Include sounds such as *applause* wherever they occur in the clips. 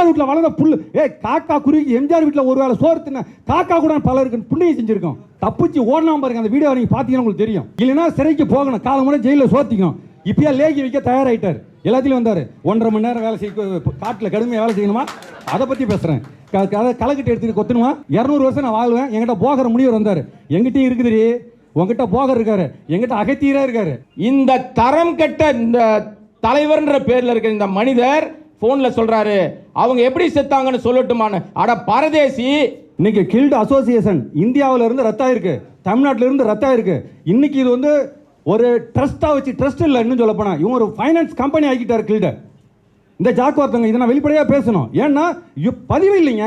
எம்ஜிஆர் வீட்டில் வளர்ந்த புல்லு. ஏ காக்கா குருவி எம்ஜிஆர் வீட்டில் ஒரு வேளை சோறு தின்ன காக்கா கூட பலருக்கு புண்ணியம் செஞ்சிருக்கோம். தப்பிச்சு ஓடலாம் பாருங்க அந்த வீடியோ நீங்கள் பார்த்தீங்கன்னா உங்களுக்கு தெரியும். இல்லைன்னா சிறைக்கு போகணும் காலம் முறை ஜெயிலில் சோத்திக்கணும். இப்பயா லேகி வைக்க தயாராயிட்டார். எல்லாத்துலயும் வந்தார். ஒன்றரை மணி நேரம் வேலை செய்ய காட்டில் கடுமையாக வேலை செய்யணுமா? அதை பற்றி பேசுகிறேன் களைக்கட்டு எடுத்துட்டு கொத்தணுமா? இரநூறு வருஷம் நான் வாழ்வேன். எங்கிட்ட போகிற முடிவர் வந்தார். எங்கிட்டையும் இருக்குதுடி. உங்ககிட்ட போகர் இருக்காரு. எங்கிட்ட அகத்தீரா இருக்காரு. இந்த தரம் கெட்ட இந்த தலைவர்ன்ற பேரில் இருக்கிற இந்த மனிதர் ஃபோனில் சொல்கிறாரு அவங்க எப்படி செத்தாங்கன்னு சொல்லட்டுமான்னு. அட பரதேசி! இன்னைக்கு கில்டு அசோசியேஷன் இந்தியாவில் இருந்து ரத்தாயிருக்கு. தமிழ்நாட்டிலிருந்து தமிழ்நாட்டுல இருந்து இன்னைக்கு இது வந்து ஒரு ட்ரஸ்ட்டாக வச்சு ட்ரஸ்ட் இல்லை இன்னும் சொல்ல போனா இவங்க ஒரு ஃபைனான்ஸ் கம்பெனி ஆகிட்டார் கில்ட. இந்த ஜாக்கு ஒருத்தவங்க இதை நான் வெளிப்படையாக பேசணும். ஏன்னா பதிவு இல்லைங்க.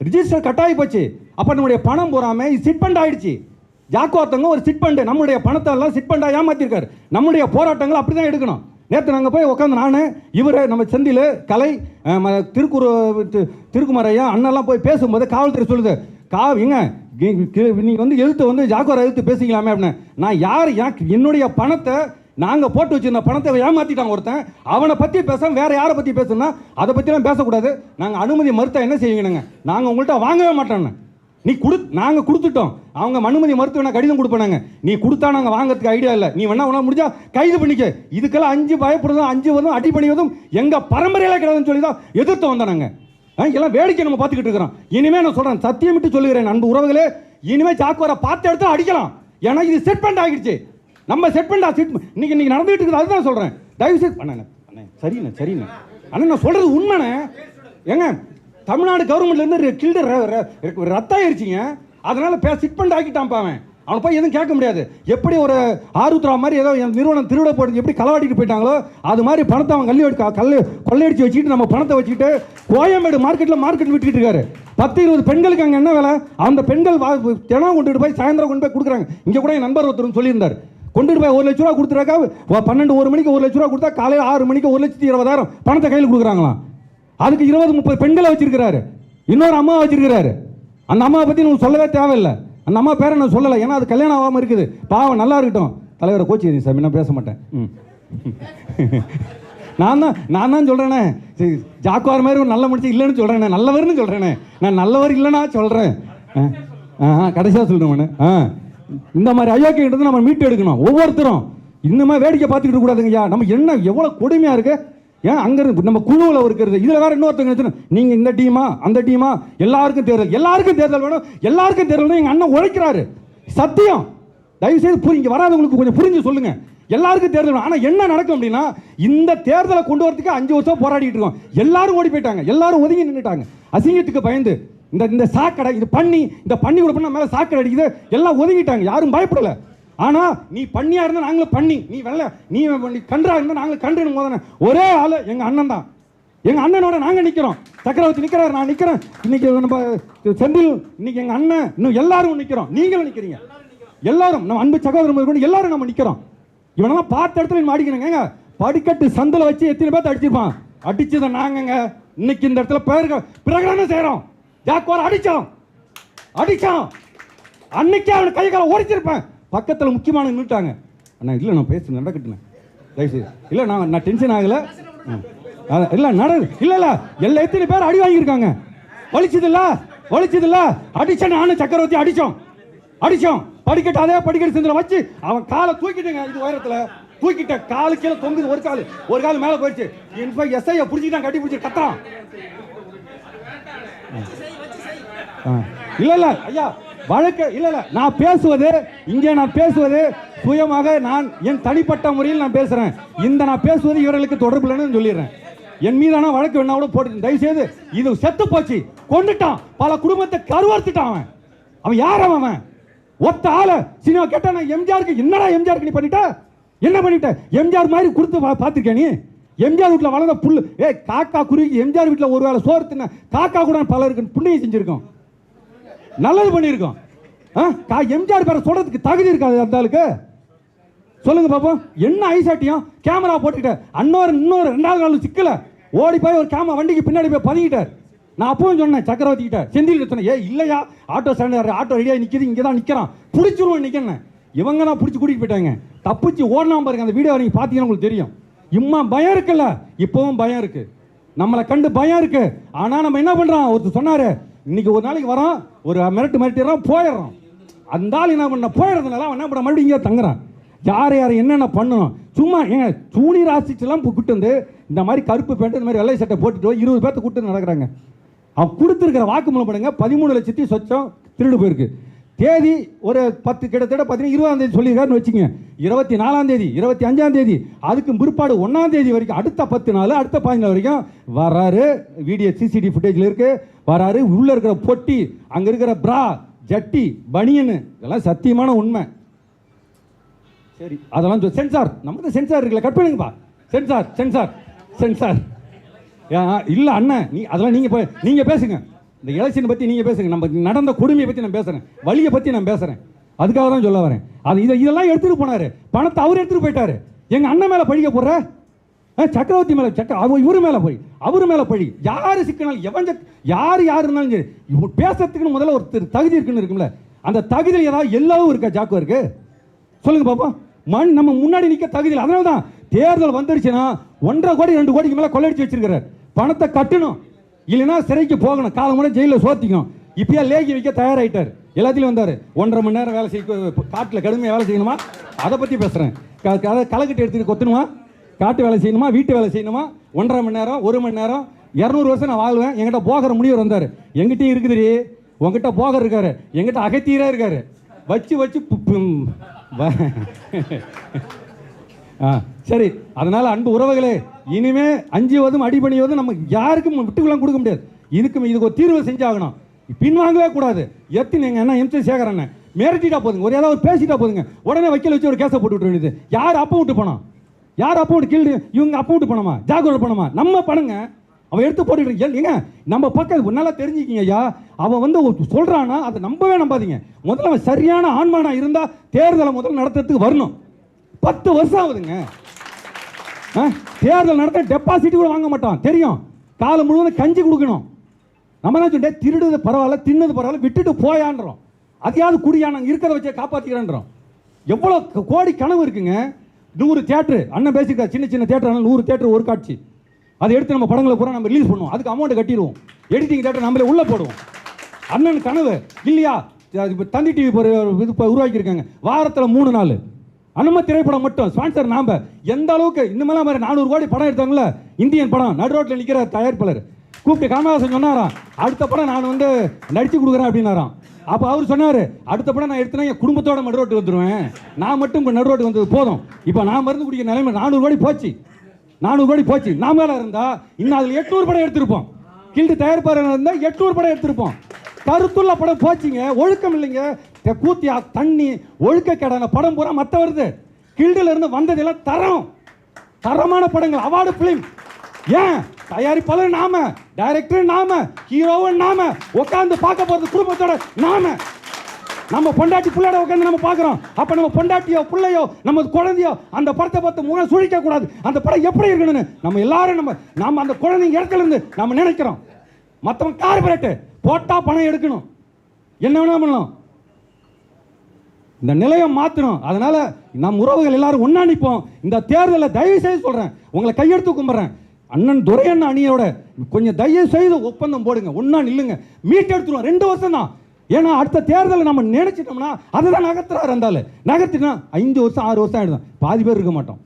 ரிஜிஸ்டர் கட்டாயி போச்சு. அப்போ நம்முடைய பணம் போறாம இது சிட்பண்ட் ஆகிடுச்சு ஆயிடுச்சு ஒருத்தவங்க ஒரு சிட் நம்முடைய பணத்தை எல்லாம் சிட்பண்டாக ஏமாத்திருக்காரு. நம்முடைய போராட்டங்கள் அப்படி தான் எடுக்கணும். நேற்று நாங்கள் போய் உட்காந்து நான் இவர் நம்ம செந்தில் கலை ம- திருக்குறு திருக்குமரையா அண்ணெல்லாம் போய் பேசும்போது காவல்துறை சொல்லுது கா எங்க நீங்கள் வந்து எழுத்து வந்து ஜாக்குவார் எழுத்து பேசிக்கலாமே அப்படின்னு. நான் யார் ஏன் என்னுடைய பணத்தை நாங்கள் போட்டு வச்சிருந்த பணத்தை ஏமாற்றிட்டாங்க ஒருத்தன். அவனை பற்றி பேச வேற யாரை பற்றி பேசணும்னா அதை பற்றிலாம் பேசக்கூடாது. நாங்கள் அனுமதி மறுத்தா என்ன செய்வீங்கன்னு நாங்கள் உங்கள்கிட்ட வாங்கவே மாட்டோன்னு நீ கொடு நாங்கள் கொடுத்துட்டோம். அவங்க அனுமதி மறுத்து வேணா கடிதம் கொடுப்பாங்க நீ கொடுத்தா நாங்கள் வாங்குறதுக்கு ஐடியா இல்லை. நீ வேணா உனா முடிஞ்சா கைது பண்ணிக்க. இதுக்கெல்லாம் அஞ்சு பயப்படுறதும் அஞ்சு வருதும் அடி பண்ணிவதும் எங்கள் பரம்பரையில் கிடையாதுன்னு சொல்லி தான் எதிர்த்து வந்தோம் நாங்கள் எல்லாம் வேடிக்கை நம்ம பார்த்துக்கிட்டு இருக்கிறோம். இனிமேல் நான் சொல்றேன் சத்தியமிட்டு சொல்லுகிறேன் அன்பு உறவுகளே. இனிமேல் சாக்குவாரை பார்த்த இடத்துல அடிக்கலாம். ஏன்னா இது செட் பண்ண ஆகிடுச்சு. நம்ம செட் பண்ணா செட் இன்னைக்கு இன்னைக்கு நடந்துகிட்டு இருக்குது அதுதான் சொல்கிறேன் தயவு செய்து அண்ணா சரிண்ணே சரிண்ணே. அண்ணா நான் சொல்கிறது உண்மைண்ணே. ஏங்க தமிழ்நாடு கவர்மெண்ட்லேருந்து கில்டு ரத்தம் அதனால் பே சிட் பண்ண ஆக்கிட்டான் அவன். அவனை போய் எதுவும் கேட்க முடியாது. எப்படி ஒரு ஆருத்ரா மாதிரி ஏதோ என் நிறுவனம் திருவிட போட்டு எப்படி களவாடிட்டு போயிட்டாங்களோ அது மாதிரி பணத்தை அவன் கல்லி எடுக்க கல் கொள்ளையடிச்சு வச்சுக்கிட்டு நம்ம பணத்தை வச்சுக்கிட்டு கோயம்பேடு மார்க்கெட்டில் மார்க்கெட் விட்டுக்கிட்டு இருக்காரு. பத்து இருபது பெண்களுக்கு அங்கே என்ன வேலை? அந்த பெண்கள் வா தினம் கொண்டுட்டு போய் சாயந்தரம் கொண்டு போய் கொடுக்குறாங்க. இங்கே கூட என் நண்பர் ஒருத்தர் சொல்லியிருந்தார். கொண்டுட்டு போய் ஒரு லட்ச ரூபா கொடுத்துருக்கா பன்னெண்டு ஒரு மணிக்கு ஒரு லட்ச ரூபா கொடுத்தா காலையில் ஆறு மணிக்கு ஒரு லட்சத்தி இருபதாயிரம் பணத்தை கையில் கொடுக்குறாங்களாம். அதுக்கு இருபது முப்பது பெண்களை வச்சிருக்கிறாரு. இன்னொரு அம்மா வச்சிருக்கிறாரு. அந்த அம்மாவை பற்றி உங்களுக்கு சொல்லவே தேவையில்லை. அந்த அம்மா பேரை நான் சொல்லலை. ஏன்னா அது கல்யாணம் ஆகாமல் இருக்குது. பாவம் நல்லா இருக்கட்டும். தலைவரை கோச்சிக்கிறீங்க சார். நான் பேச மாட்டேன். ம். *laughs* நான் தான் நான் தான் சொல்கிறேனே ஜாக்குவார் மாதிரி ஒரு நல்ல மனுஷன் இல்லைன்னு சொல்கிறேனே நல்லவர்னு சொல்கிறேனே நான் நல்லவர் இல்லைன்னா சொல்கிறேன் ஆ கடைசியாக சொல்கிறேன் ஆ. இந்த மாதிரி அயோக்கியிட்ட நம்ம மீட்டு எடுக்கணும். ஒவ்வொருத்தரும். இன்னுமே வேடிக்கை பார்த்துக்கிட்டு கூடாதுங்கய்யா நம்ம என்ன எவ்வளோ கொடுமையாக இருக்குது ஏன் அங்க இருந்து நம்ம குழுவில் இருக்கிறது? இதுல வேற இன்னொருத்தங்க நினைச்சு, நீங்க இந்த டீமா அந்த டீமா எல்லாருக்கும் தேர்தல். எல்லாருக்கும் தேர்தல் வேணும். எல்லாருக்கும் தேர்தல் எங்க அண்ணன் உழைக்கிறாரு. சத்தியம். தயவு செய்து புரி இங்க வராதவங்களுக்கு கொஞ்சம் புரிஞ்சு சொல்லுங்க. எல்லாருக்கும் தேர்தல் வேணும். ஆனா என்ன நடக்கும் அப்படின்னா இந்த தேர்தலை கொண்டு வரதுக்கு அஞ்சு வருஷம் போராடிட்டு இருக்கோம். எல்லாரும் ஓடி போயிட்டாங்க. எல்லாரும் ஒதுங்கி நின்றுட்டாங்க அசிங்கத்துக்கு பயந்து. இந்த இந்த சாக்கடை இது பண்ணி இந்த பண்ணி கூட பண்ண மேல சாக்கடை அடிக்குது. எல்லாம் ஒதுங்கிட்டாங்க. யாரும் பயப்படல. ஆனா நீ பண்ணியா இருந்தா நாங்களும் பண்ணி. நீ வெள்ள நீ கன்றா இருந்தா நாங்களும் கன்று போதானே ஒரே ஆளு எங்க அண்ணன் தான். எங்க அண்ணனோட நாங்க நிக்கிறோம். சக்கரவர்த்தி நிக்கிறாரு நான் நிக்கிறேன். இன்னைக்கு நம்ம செந்தில் இன்னைக்கு எங்க அண்ணன் இன்னும் எல்லாரும் நிக்கிறோம். நீங்களும் நிக்கிறீங்க. எல்லாரும் நம்ம அன்பு சகோதரர் கொண்டு எல்லாரும் நம்ம நிக்கிறோம். இவனெல்லாம் பார்த்த இடத்துல நீ அடிக்கணுங்க படிக்கட்டு சந்தில் வச்சு எத்தனை பேர்த்த அடிச்சிருப்பான்? அடிச்சதை நாங்கங்க இன்னைக்கு இந்த இடத்துல பேருங்க பிரகடனம் செய்கிறோம் ஜாக்குவார் அடிச்சோம். அடிச்சான் அன்னைக்கே அவனை கை கால ஓடிச்சிருப்பேன் பக்கத்தில் முக்கியமான நின்றுட்டாங்க அண்ணா இல்லை நான் பேச நடக்கட்டுனேன் தயவுசெய்து. இல்லை நான் நான் டென்ஷன் ஆகலை. இல்லை நட இல்லை இல்லை. எல்லா எத்தனை பேர் அடி வாங்கியிருக்காங்க? வலிச்சது இல்ல அடிச்சேன் நானும் சக்கரவர்த்தி அடிச்சோம். அடித்தோம் படிக்கட்டு அதே படிக்கட்டு செந்தில் வச்சு அவன் காலை தூக்கிட்டுங்க இது உயரத்தில். தூக்கிட்ட காலு கீழே தொங்குது ஒரு கால். ஒரு கால் மேலே போயிடுச்சு. இன்ஃபேக்ட் எஸ்ஐயை பிடிச்சிட்டான் கட்டி பிடிச்சி கத்தான் ஆ. இல்லை ஐயா வழக்கு இல்ல இல்ல நான் பேசுவது இங்கே நான் பேசுவது சுயமாக நான் என் தனிப்பட்ட முறையில் நான் பேசுறேன். இந்த நான் பேசுவது இவர்களுக்கு தொடர்பு இல்லைன்னு சொல்லிடுறேன். என் மீதான வழக்கு வேணா கூட போட்டு தயவு செய்து இது செத்து போச்சு கொண்டுட்டான் பல குடும்பத்தை கருவறுத்துட்டான் அவன். அவன் யார் அவன் அவன்? ஒத்த ஆள சினிமா கேட்டா நான் எம்ஜிஆருக்கு என்னடா எம்ஜிஆருக்கு நீ பண்ணிட்ட? என்ன பண்ணிட்ட? எம்ஜிஆர் மாதிரி கொடுத்து பா- நீ? எம்ஜிஆர் வீட்டில் வளர்ந்த புல்லு ஏய் காக்கா குருவிக்கு எம்ஜிஆர் வீட்டில் ஒரு வேளை சோறு தின்ன காக்கா கூட பலருக்கு புண்ணியம் செஞ்சுருக்கோம். நல்லது பண்ணியிருக்கோம். கா எம்ஜிஆர் பேரை சொல்றதுக்கு தகுதி இருக்காது அந்த ஆளுக்கு. சொல்லுங்க பாப்போம். என்ன ஐசாட்டியம் கேமரா போட்டுக்கிட்ட அன்னொரு இன்னொரு ரெண்டாவது நாள் சிக்கல. ஓடி போய் ஒரு கேமரா வண்டிக்கு பின்னாடி போய் பதுங்கிட்டார். நான் அப்பவும் சொன்னேன் சக்கரவர்த்தி கிட்ட செந்தில் சொன்னேன் ஏ இல்லையா? ஆட்டோ ஸ்டாண்ட் ஆட்டோ ரெடியாக நிற்கிது இங்கே தான் நிற்கிறான் பிடிச்சிருவோம் நிற்கிறேன் இவங்க தான் பிடிச்சி கூட்டிகிட்டு போயிட்டாங்க. தப்பிச்சு ஓடினா பாருங்க அந்த வீடியோ நீங்கள் பார்த்தீங்கன்னா உங்களுக்கு தெரியும். இம்மா பயம் இருக்குல்ல? இப்போவும் பயம் இருக்கு. நம்மளை கண்டு பயம் இருக்கு. ஆனால் நம்ம என்ன பண்ணுறோம் ஒருத்தர் சொன்னார் இன்னைக்கு ஒரு நாளைக்கு வரோம் ஒரு மிரட்டு மிரட்டிடுறோம் போயிடுறோம். அந்த ஆள் என்ன பண்ண போயிடுறதுனால அவன் என்ன பண்ண மறுபடியும் இங்கே தங்குறான். யார் யார் என்னென்ன பண்ணணும்? சும்மா ஏங்க சூனி ராசிச்செல்லாம் கூட்டு வந்து இந்த மாதிரி கருப்பு பேண்ட் இந்த மாதிரி வெள்ளை சட்டை போட்டுட்டு இருபது பேர்த்த கூட்டு நடக்கிறாங்க. அவன் கொடுத்துருக்கிற வாக்குமூலம் பண்ணுங்க பதிமூணு லட்சத்தி சொச்சம் திருடு போயிருக்கு. தேதி ஒரு பத்து கிட்டத்தட்ட பார்த்தீங்கன்னா இருபதாம் தேதி சொல்லியிருக்காருன்னு வச்சுங்க இருபத்தி நாலாம் தேதி இருபத்தி அஞ்சாம் தேதி அதுக்கு பிற்பாடு ஒன்றாம் தேதி வரைக்கும் அடுத்த பத்து நாள் அடுத்த பதினாலு வரைக்கும் வராரு. வீடியோ சிசிடிவி ஃபுட்டேஜில் இருக்குது வராரு. உள்ளே இருக்கிற பொட்டி அங்கே இருக்கிற பிரா ஜட்டி பனியனு இதெல்லாம் சத்தியமான உண்மை. சரி அதெல்லாம் சொல் சென்சார் நமக்கு சென்சார் இருக்குல்ல கட் பண்ணுங்கப்பா. சென்சார் சென்சார் சென்சார் இல்லை அண்ணன் நீ அதெல்லாம் நீங்கள் போய் நீங்கள் பேசுங்க. இந்த எலெக்ஷனை பற்றி நீங்கள் பேசுங்க. நம்ம நடந்த கொடுமையை பற்றி நான் பேசுகிறேன் வழியை பற்றி நான் பேசுகிறேன் அதுக்காக தான் சொல்ல வரேன். அது இதை இதெல்லாம் எடுத்துகிட்டு போனார். பணத்தை அவர் எடுத்துகிட்டு போயிட்டாரு. எங்கள் அண்ணன் மேலே பழிக்க போடுற? சக்கரவர்த்தி மேலே சக்கர அவர் இவர் மேலே போய் அவர் மேலே பழி யார் சிக்கினாலும் எவன் யார் யார் இருந்தாலும் சரி இவங்க பேசுறதுக்குன்னு முதல்ல ஒரு தகுதி இருக்குன்னு இருக்கும்ல. அந்த தகுதியில் ஏதாவது எல்லாவும் இருக்கா ஜாக்கு இருக்கு சொல்லுங்க பாப்பா. மண் நம்ம முன்னாடி நிற்க தகுதி அதனால தான் தேர்தல் வந்துருச்சுன்னா ஒன்றரை கோடி ரெண்டு கோடிக்கு மேலே கொள்ளடிச்சு வச்சிருக்கிறார். பணத்தை கட்டணும். இல்லைன்னா சிறைக்கு போகணும். காலம் முறை ஜெயிலில் சோத்திக்கணும் இப்பயே லேகி வைக்க தயாராயிட்டார். எல்லாத்திலையும் வந்தார். ஒன்றரை மணி நேரம் வேலை செய்ய காட்டில் கடுமையாக வேலை செய்யணுமா? அதை பற்றி பேசுகிறேன் களைக்கட்டு எடுத்துகிட்டு கொத்தணுமா? காட்டு வேலை செய்யணுமா வீட்டு வேலை செய்யணுமா? ஒன்றரை மணி நேரம் ஒரு மணி நேரம் இரநூறு வருஷம் நான் வாழ்வேன். எங்கிட்ட போகிற முடிவர் வந்தார். எங்கிட்டயும் இருக்குதுடி. உங்ககிட்ட போகர் இருக்காரு. எங்கிட்ட அகத்தீரே இருக்காரு. வச்சு வச்சு *laughs* ஆ சரி. அதனால் அன்பு உறவுகளே இனிமே அஞ்சுவதும் அடிபணிவதும் நம்ம யாருக்கும் விட்டுக்கெல்லாம் கொடுக்க முடியாது. இதுக்கு இதுக்கு ஒரு தீர்வு செஞ்சாகணும். பின்வாங்கவே கூடாது. எத்தனை எங்கள் என்ன எம்சி சேகர் அண்ணன். மிரட்டிட்டா போதுங்க. ஒரு ஏதாவது ஒரு பேசிட்டா போதுங்க. உடனே வைக்கல வச்சு ஒரு கேஸை போட்டு விட்டு வேண்டியது. யார் அப்போ விட்டு போனோம் யார் அப்போ கீழ்? இவங்க அப்போ விட்டு பணமா ஜாகோட பணமா நம்ம பணங்க அவன் எடுத்து போட்டுட்டு ஏங்க நம்ம பக்கம் நல்லா தெரிஞ்சுக்கிங்க ஐயா. அவன் வந்து சொல்கிறான்னா சொல்றானா அதை நம்பவே நம்பாதீங்க. முதல்ல அவன் சரியான ஆண்மானா இருந்தா தேர்தலை முதல்ல நடத்துறதுக்கு வரணும். பத்து வருஷம் ஆகுதுங்க. ஆ? தேர்தல் நடத்த டெபாசிட் கூட வாங்க மாட்டான். தெரியும்? காலம் முழுவதும் கஞ்சி கொடுக்கணும். நம்ம என்ன சொல்லிட்டே திருடுறது பரவாயில்ல தின்னது பரவாயில்ல விட்டுட்டு போயான்றோம். அதையாவது குடியா நாங்கள் இருக்கிறத வச்சே காப்பாற்றிக்கிறேன்றோம் எவ்வளோ கோடி கனவு இருக்குங்க. நூறு தேட்டரு அண்ணன் பேசிக்கிட்டா சின்ன சின்ன தேட்டர் நூறு தேட்டர் ஒரு காட்சி. அதை எடுத்து நம்ம படங்களை பூரா நம்ம ரிலீஸ் பண்ணுவோம். அதுக்கு அமௌண்ட் கட்டிடுவோம். எடிட்டிங் தேட்டர் நம்மளே உள்ளே போடுவோம். அண்ணன் கனவு. இல்லையா? அது தந்தி டிவி இது இப்போ உருவாக்கியிருக்காங்க. வாரத்தில் மூணு நாள். அனும திரைப்படம் மட்டும். ஸ்பான்சர் நாம். எந்த அளவுக்கு? இந்த மாதிரி மாதிரி நானூறு கோடி படம் எடுத்தாங்களே இந்தியன் படம். நடு ரோட்டில் நிற்கிற தயாரிப்பாளர். கூப்பிட்டு கமலஹாசன் சொன்னாராம் அடுத்த படம் நான் வந்து நடித்து கொடுக்குறேன் அப்படின்னாராம். அப்போ அவர் சொன்னார் அடுத்த படம் நான் எடுத்தேன்னா என் குடும்பத்தோட நடு ரோட்டு வந்துடுவேன் நான் மட்டும் இப்போ நடுரோட்டு வந்தது போதும். இப்போ நான் மருந்து குடிக்கிற நிலைமை நானூறு கோடி போச்சு. நானூறு கோடி போச்சு. நாம இருந்தால் இன்னும் அதில் எட்நூறு படம் எடுத்திருப்போம். கில்டு தயாரிப்பாளர் இருந்தால் எட்நூறு படம் எடுத்திருப்போம். கருத்துள்ள படம் போச்சுங்க. ஒழுக்கம் இல்லைங்க. கூத்தியா தண்ணி ஒழுக்க கேடான படம் பூரா மற்ற வருது. கில்டுல இருந்து வந்ததெல்லாம் தரம். தரமான படங்கள். அவார்டு பிலிம் ஏன்? தயாரிப்பாளர் நாம டைரக்டர் நாம ஹீரோவும் நாம. உட்காந்து பார்க்க போறது குடும்பத்தோட நாம. நம்ம பொண்டாட்டி பிள்ளையோட உட்காந்து நம்ம பார்க்குறோம். அப்போ நம்ம பொண்டாட்டியோ பிள்ளையோ நம்ம குழந்தையோ அந்த படத்தை பார்த்து முகம் சுழிக்க கூடாது. அந்த படம் எப்படி இருக்கணும்னு நம்ம எல்லாரும் நம்ம நம்ம அந்த குழந்தைங்க இடத்துல இருந்து நம்ம நினைக்கிறோம். மற்றவங்க கார்பரேட்டு போட்டால் பணம் எடுக்கணும். என்ன வேணா பண்ணலாம். இந்த நிலையை மாற்றணும் அதனால நம் உறவுகள் எல்லாரும் ஒன்றா நிற்போம் இந்த தேர்தலை தயவு செய்து சொல்கிறேன் உங்களை கையெடுத்து கும்பிட்றேன். அண்ணன் துரையண்ண அணியோட கொஞ்சம் தயவு செய்து ஒப்பந்தம் போடுங்க. ஒன்றா நில்லுங்க. மீட் எடுத்துருவோம். ரெண்டு வருஷம் தான் ஏன்னா அடுத்த தேர்தலை நம்ம நினைச்சிட்டோம்னா அதுதான் நகர்த்துறாரு இருந்தாலும் நகர்த்தினா ஐந்து வருஷம் ஆறு வருஷம் ஆயிடும் பாதி பேர் இருக்க மாட்டோம்.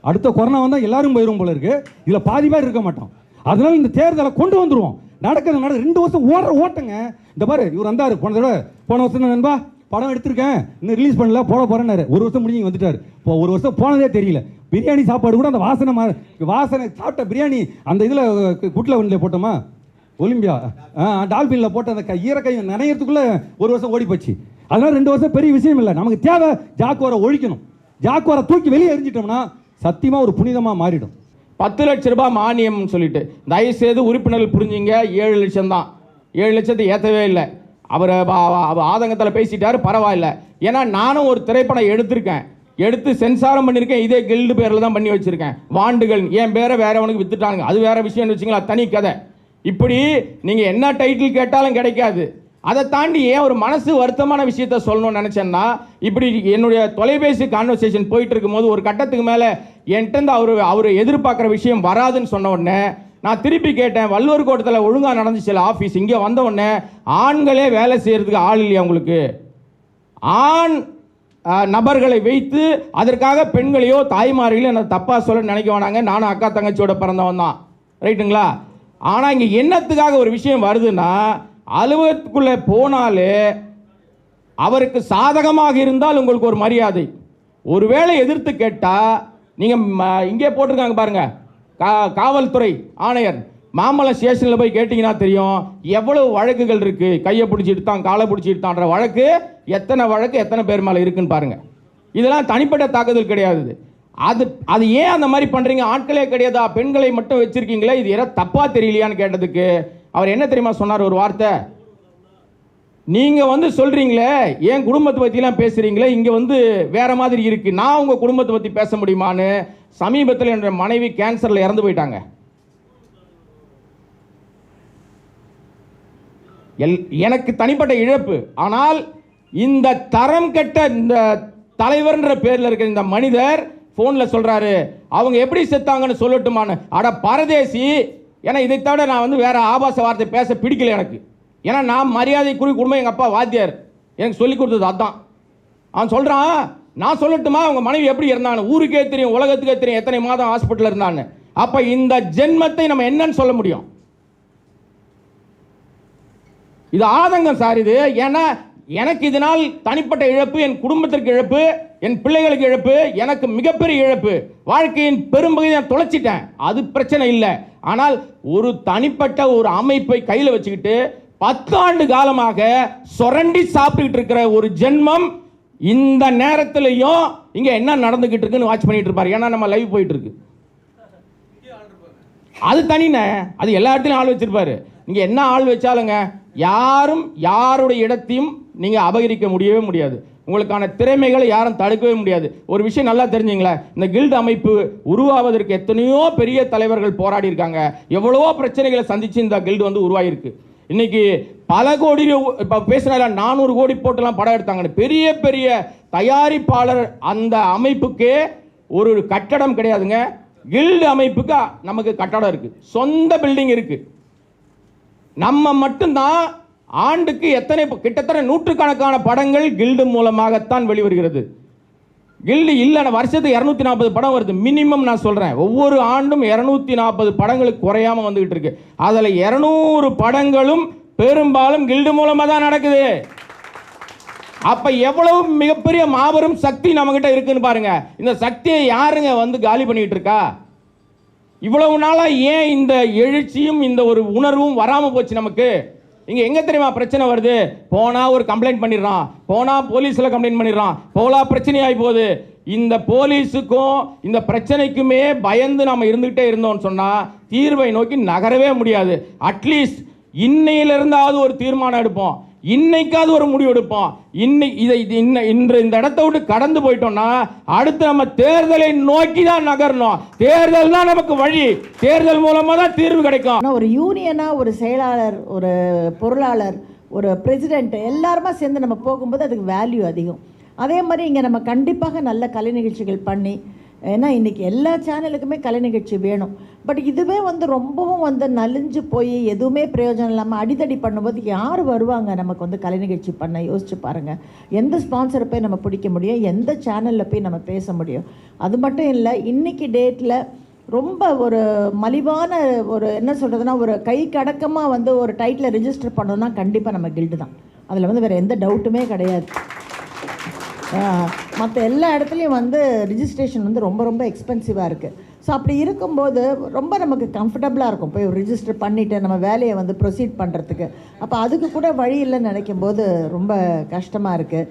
அடுத்த கொரோனா வந்தால் எல்லாரும் போயிடும் போல இருக்கு. இதில் பாதி பேர் இருக்க மாட்டோம். அதனால இந்த தேர்தலை கொண்டு வந்துடுவோம் நடக்கிறது நட ரெண்டு வருஷம் ஓடுற ஓட்டுங்க. இந்த பாரு இவர் வந்தார். போன தடவை போன வருஷம் நண்பா? படம் எடுத்திருக்கேன். இன்னும் ரிலீஸ் பண்ணல. போட போறேன்னாரு. ஒரு வருஷம் முடிஞ்சு வந்துட்டார். இப்போ ஒரு வருஷம் போனதே தெரியல. பிரியாணி சாப்பாடு கூட அந்த வாசனை மா- வாசனை சாப்பிட்ட பிரியாணி அந்த இதில் குட்டில் ஒன்றில் போட்டோமா? ஒலிம்பியா. டால்பினில் போட்ட அந்த க- ஈரக்கை நினைக்கிறதுக்குள்ளே ஒரு வருஷம் ஓடி போச்சு. ரெண்டு வருஷம் பெரிய விஷயம் இல்லை. நமக்கு தேவை ஜாக்குவாரை ஒழிக்கணும். ஜாக்குவாரை தூக்கி வெளியே எரிஞ்சிட்டோம்னா சத்தியமாக ஒரு புனிதமாக மாறிடும். பத்து லட்ச ரூபாய் மானியம்னு சொல்லிட்டு தயவு செய்து உறுப்பினர்கள் புரிஞ்சுங்க. ஏழு லட்சம் தான். ஏழு லட்சத்தை ஏற்றவே இல்லை. அவர் ஆதங்கத்தில் பேசிட்டாரு பரவாயில்ல. ஏன்னா நானும் ஒரு திரைப்படம் எடுத்திருக்கேன். எடுத்து சென்சாரம் பண்ணியிருக்கேன். இதே கில்டு பேரில் தான் பண்ணி வச்சுருக்கேன். வாண்டுகள் என் பேரை வேறவனுக்கு வித்துட்டானுங்க. அது வேறு விஷயம்னு வச்சுங்களா தனி கதை. இப்படி நீங்கள் என்ன டைட்டில் கேட்டாலும் கிடைக்காது. அதை தாண்டி ஏன் ஒரு மனசு வருத்தமான விஷயத்த சொல்லணும்னு நினச்சேன்னா இப்படி என்னுடைய தொலைபேசி கான்வர்சேஷன் போயிட்டு இருக்கும்போது ஒரு கட்டத்துக்கு மேலே என்கிட்ட அவர் அவர் எதிர்பார்க்குற விஷயம் வராதுன்னு சொன்ன உடனே நான் திருப்பி கேட்டேன். வள்ளுவர் கோட்டத்தில் ஒழுங்காக நடந்துச்சு ஆஃபீஸ் இங்கே வந்த உடனே ஆண்களே வேலை செய்கிறதுக்கு ஆள் இல்லையா உங்களுக்கு? ஆண் நபர்களை வைத்து அதற்காக பெண்களையோ தாய்மார்களையோ என்ன தப்பாக சொல்ல நினைக்க வேணாங்க. நானும் அக்கா தங்கச்சியோட பிறந்தவன் தான். ரைட்டுங்களா? ஆனால் இங்கே என்னத்துக்காக ஒரு விஷயம் வருதுன்னா அலுவலகத்துக்குள்ளே போனாலே அவருக்கு சாதகமாக இருந்தால் உங்களுக்கு ஒரு மரியாதை. ஒருவேளை எதிர்த்து கேட்டால் நீங்கள் இங்கே போட்டிருக்காங்க பாருங்கள் கா காவல்துறை ஆணையர். மாமல்லம் ஸ்டேஷனில் போய் கேட்டிங்கன்னா தெரியும் எவ்வளவு வழக்குகள் இருக்குது கையை பிடிச்சி எடுத்தான் காலை பிடிச்சி எடுத்தான்ற வழக்கு எத்தனை வழக்கு எத்தனை பேர் மேலே இருக்குன்னு பாருங்கள் இதெல்லாம் தனிப்பட்ட தாக்குதல் கிடையாது. அது அது ஏன் அந்த மாதிரி பண்ணுறீங்க ஆட்களே கிடையாதா? பெண்களை மட்டும் வச்சுருக்கீங்களே? இது எதாவது தப்பாக தெரியலையான்னு கேட்டதுக்கு. அவர் என்ன தெரியுமா சொன்னார் ஒரு வார்த்தை? நீங்கள் வந்து சொல்கிறீங்களே என் குடும்பத்தை பற்றிலாம் பேசுகிறீங்களே இங்கே வந்து வேறு மாதிரி இருக்குது நான் உங்கள் குடும்பத்தை பற்றி பேச முடியுமான்னு சமீபத்தில் என்ற மனைவி கேன்சரில் இறந்து போயிட்டாங்க. எல் எனக்கு தனிப்பட்ட இழப்பு. ஆனால் இந்த தரம் கெட்ட இந்த தலைவர்ன்ற பேரில் இருக்கிற இந்த மனிதர் ஃபோனில் சொல்கிறாரு அவங்க எப்படி செத்தாங்கன்னு சொல்லட்டுமான்னு. அட பரதேசி ஏன்னா இதை தவிர நான் வந்து வேறு ஆபாச வார்த்தை பேச பிடிக்கல எனக்கு. ஏன்னா நான் மரியாதைக்குரிய குடும்பம் எங்கள் அப்பா வாத்தியார். எனக்கு சொல்லி கொடுத்தது அதான். அவன் சொல்கிறான் நான் சொல்லட்டுமா? அவங்க மனைவி எப்படி இருந்தான்னு? ஊருக்கே தெரியும் உலகத்துக்கே தெரியும் எத்தனை மாதம் ஹாஸ்பிட்டலில் இருந்தான்னு. அப்போ இந்த ஜென்மத்தை நம்ம என்னன்னு சொல்ல முடியும்? இது ஆதங்கம் சார் இது. ஏன்னா எனக்கு இதனால் தனிப்பட்ட இழப்பு என் குடும்பத்திற்கு இழப்பு என் பிள்ளைகளுக்கு இழப்பு எனக்கு மிகப்பெரிய இழப்பு. வாழ்க்கையின் பெரும்பகுதியை நான் தொலைச்சிட்டேன். அது பிரச்சனை இல்லை. ஆனால் ஒரு தனிப்பட்ட ஒரு அமைப்பை கையில் வச்சுக்கிட்டு பத்தாண்டு காலமாக சுரண்டி சாப்பிட்டுக்கிட்டு இருக்கிற ஒரு ஜென்மம் இந்த நேரத்திலையும் இங்க என்ன நடந்துகிட்டு இருக்குன்னு வாட்ச் பண்ணிட்டு இருப்பார். ஏன்னா நம்ம லைவ் போயிட்டு இருக்கு. அது தனிண்ணே. அது எல்லா இடத்துலையும் ஆள் வச்சிருப்பாரு. நீங்க என்ன ஆள் வச்சாலுங்க யாரும் யாருடைய இடத்தையும் நீங்கள் அபகரிக்க முடியவே முடியாது. உங்களுக்கான திறமைகளை யாரும் தடுக்கவே முடியாது. ஒரு விஷயம் நல்லா தெரிஞ்சுங்களேன். இந்த கில்டு அமைப்பு உருவாவதற்கு எத்தனையோ பெரிய தலைவர்கள் போராடி இருக்காங்க எவ்வளவோ பிரச்சனைகளை சந்திச்சு இந்த கில்டு வந்து உருவாகிருக்கு இன்னைக்கு பல கோடி இப்போ பேசினால நானூறு கோடி போட்டுலாம் படம் எடுத்தாங்கன்னு. பெரிய பெரிய தயாரிப்பாளர் அந்த அமைப்புக்கே ஒரு கட்டடம் கிடையாதுங்க. கில்டு அமைப்புக்கு நமக்கு கட்டடம் இருக்கு. சொந்த பில்டிங் இருக்கு. நம்ம மட்டும்தான் ஆண்டுக்கு எத்தனை கிட்டத்தட்ட நூற்றுக்கணக்கான படங்கள் கில்டு மூலமாகத்தான் வெளிவருகிறது. கில்டு இல்லைன்னா வருஷத்துக்கு இரநூத்தி நாற்பது படம் வருது. மினிமம் நான் சொல்கிறேன் ஒவ்வொரு ஆண்டும் இரநூத்தி நாற்பது படங்களுக்கு குறையாம வந்துகிட்டு இருக்கு. அதில் இரநூறு படங்களும் பெரும்பாலும் கில்டு மூலமாக தான் நடக்குது. அப்போ எவ்வளவு மிகப்பெரிய மாபெரும் சக்தி நம்மகிட்ட இருக்குன்னு பாருங்கள் இந்த சக்தியை யாருங்க வந்து காலி பண்ணிக்கிட்டு இருக்கா? இவ்வளவு நாளாக ஏன் இந்த எழுச்சியும் இந்த ஒரு உணர்வும் வராமல் போச்சு நமக்கு? இங்கே எங்கே தெரியுமா பிரச்சனை வருது? போனால் ஒரு கம்ப்ளைண்ட் பண்ணிடுறான். போனால் போலீஸில் கம்ப்ளைண்ட் பண்ணிடுறான். போலா பிரச்சனையாகி போகுது. இந்த போலீஸுக்கும் இந்த பிரச்சனைக்குமே பயந்து நம்ம இருந்துகிட்டே இருந்தோம்னு சொன்னால் தீர்வை நோக்கி நகரவே முடியாது. அட்லீஸ்ட் இன்னையிலிருந்தாவது ஒரு தீர்மானம் எடுப்போம். இன்னைக்காவது ஒரு முடிவு எடுப்போம். இதை இது இன்ன இன்று இந்த இடத்த விட்டு கடந்து போயிட்டோம்னா அடுத்து நம்ம தேர்தலை நோக்கி தான் நகரணும். தேர்தல் தான் நமக்கு வழி. தேர்தல் மூலமா தான் தீர்வு கிடைக்கும். ஆனால் ஒரு யூனியனாக ஒரு செயலாளர் ஒரு பொருளாளர் ஒரு பிரசிடென்ட் எல்லாருமா சேர்ந்து நம்ம போகும்போது அதுக்கு வேல்யூ அதிகம். அதே மாதிரி இங்கே நம்ம கண்டிப்பாக நல்ல கலை நிகழ்ச்சிகள் பண்ணி ஏன்னா இன்றைக்கி எல்லா சேனலுக்குமே கலை நிகழ்ச்சி வேணும். பட் இதுவே வந்து ரொம்பவும் வந்து நலிஞ்சு போய் எதுவுமே பிரயோஜனம் இல்லாமல் அடிதடி பண்ணும்போது யார் வருவாங்க? நமக்கு வந்து கலை நிகழ்ச்சி பண்ண யோசிச்சு பாருங்கள் எந்த ஸ்பான்சரை போய் நம்ம பிடிக்க முடியும்? எந்த சேனலில் போய் நம்ம பேச முடியும்? அது மட்டும் இல்லை இன்றைக்கி டேட்டில் ரொம்ப ஒரு மலிவான ஒரு என்ன சொல்கிறதுனா ஒரு கை கடக்கமாக வந்து ஒரு டைட்டில் ரிஜிஸ்டர் பண்ணோம்னா கண்டிப்பாக நம்ம கில்டு தான். அதில் வந்து வேறு எந்த டவுட்டுமே கிடையாது. மற்ற எல்லா இடத்துலையும் வந்து ரிஜிஸ்ட்ரேஷன் வந்து ரொம்ப ரொம்ப எக்ஸ்பென்சிவாக இருக்குது ஸோ அப்படி இருக்கும்போது ரொம்ப நமக்கு கம்ஃபர்டபுளாக இருக்கும். போய் ரிஜிஸ்டர் பண்ணிவிட்டு நம்ம வேலையை வந்து ப்ரொசீட் பண்ணுறதுக்கு அப்போ அதுக்கு கூட வழி இல்லைன்னு நினைக்கும் போது ரொம்ப கஷ்டமாக இருக்குது